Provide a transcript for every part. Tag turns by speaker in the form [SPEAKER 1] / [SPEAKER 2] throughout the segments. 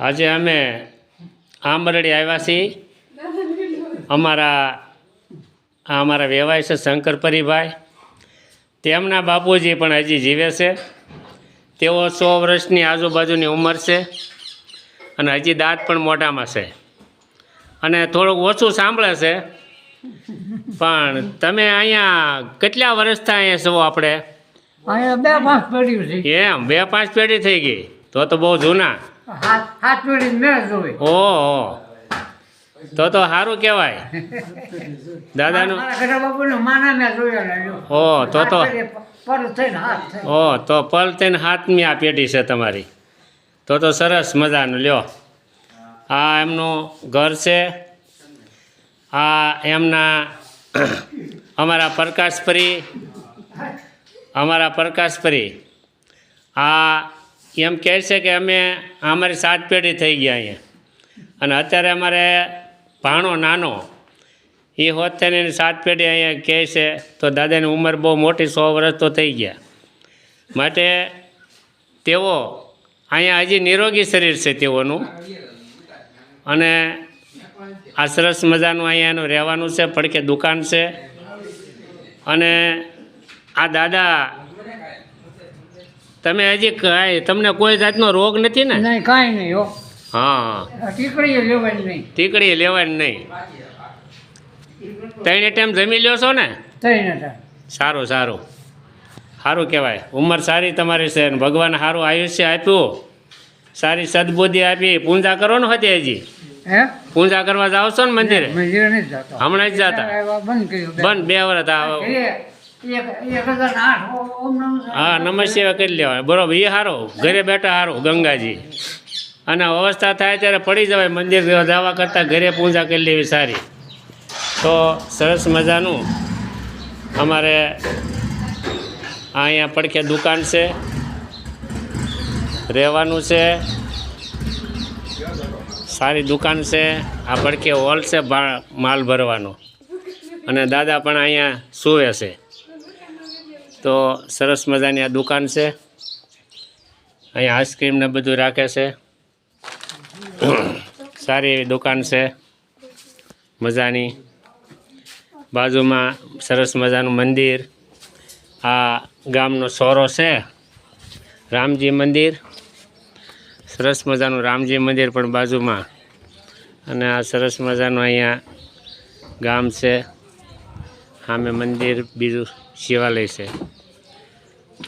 [SPEAKER 1] આજે અમે આંબરડી આવ્યા છીએ. અમારા આ અમારા વ્યવહાર છે શંકર પરિભાઈ તેમના બાપુજી પણ હજી જીવે છે. તેઓ સો વર્ષની આજુબાજુની ઉંમર છે અને હજી દાંત પણ મોઢામાં છે. અને થોડુંક ઓછું સાંભળે છે. પણ તમે અહીંયા કેટલા વર્ષથી અહીંયા છો આપણે?
[SPEAKER 2] બે પાંચ પેઢી
[SPEAKER 1] એમ બે પાંચ પેઢી થઈ ગઈ. તો તો બહુ જૂના.
[SPEAKER 2] હાથ હાથ
[SPEAKER 1] ઓહો તો તો સારું કહેવાય. દાદાનું
[SPEAKER 2] માના મેં જોયેલા
[SPEAKER 1] ઓ તો તો
[SPEAKER 2] હાથ થઈને હાથ
[SPEAKER 1] ઓ તો પલ થઈને હાથની આ પેઢી છે તમારી. તો તો સરસ મજાનું લ્યો. આ એમનું ઘર છે. આ એમના અમારા પ્રકાશપરી અમારા પ્રકાશપરી આ એમ કહે છે કે અમે અમારી સાત પેઢી થઈ ગયા અહીંયા અને અત્યારે અમારે ભાણો નાનો, એ હોત હોતેની સાત પેઢી અહીંયા કહે છે, તો દાદાની ઉંમર બહુ મોટી, સો વર્ષ તો થઈ ગયા. માટે તેઓ અહીંયા હજી નિરોગી શરીર છે તેઓનું. અને આ સરસ મજાનું અહીંયા એનું રહેવાનું છે પડકે દુકાન છે. અને આ દાદા તમે હજી કાંઈ તમને કોઈ જાતનો રોગ નથી ને?
[SPEAKER 2] નહીં કાંઈ નહીં હો.
[SPEAKER 1] હા.
[SPEAKER 2] ટીકડી લેવાની નહીં.
[SPEAKER 1] તીકડી લેવાની નહીં. ત્રણે ટાઈમ જમી લ્યો છો ને?
[SPEAKER 2] ત્રણે
[SPEAKER 1] સારું સારું. સારું કહેવાય. ઉંમર સારી તમારી છે અને ભગવાન સારું આયુષ્ય આપ્યું. સારી સદબુદ્ધિ આપી. પૂજા કરો ને હતી હજી? પૂજા કરવા જાવ છો ને મંદિરે? હમણાં જ જતા.
[SPEAKER 2] બંધ
[SPEAKER 1] બે વર્ષ હા નમસ્તે કરી લેવાય. બરોબર એ સારો ઘરે બેઠા સારું ગંગાજી. અને અવસ્થા થાય ત્યારે પડી જવાય મંદિર જવા કરતાં ઘરે પૂજા કરી લેવી સારી. તો સરસ મજાનું અમારે અહીંયા પડખે દુકાન છે. રહેવાનું છે. સારી દુકાન છે. આ પડખે હોલ છે માલ ભરવાનો. અને દાદા પણ અહીંયા સૂવે છે. તો સરસ મજાની આ દુકાન છે. અહીંયા આઈસ્ક્રીમ ને બધું રાખે છે. સારી એવી દુકાન છે. મજાની. બાજુમાં સરસ મજાનું મંદિર. આ ગામનો સોરો છે. રામજી મંદિર. સરસ મજાનું રામજી મંદિર પણ બાજુમાં. અને આ સરસ મજાનું અહીંયા ગામ છે. સામે મંદિર, બીજું શિવાલય છે.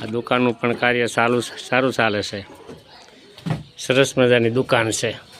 [SPEAKER 1] આ દુકાનનું પણ કાર્ય સારું સારું ચાલે છે. સરસ મજાની દુકાન છે.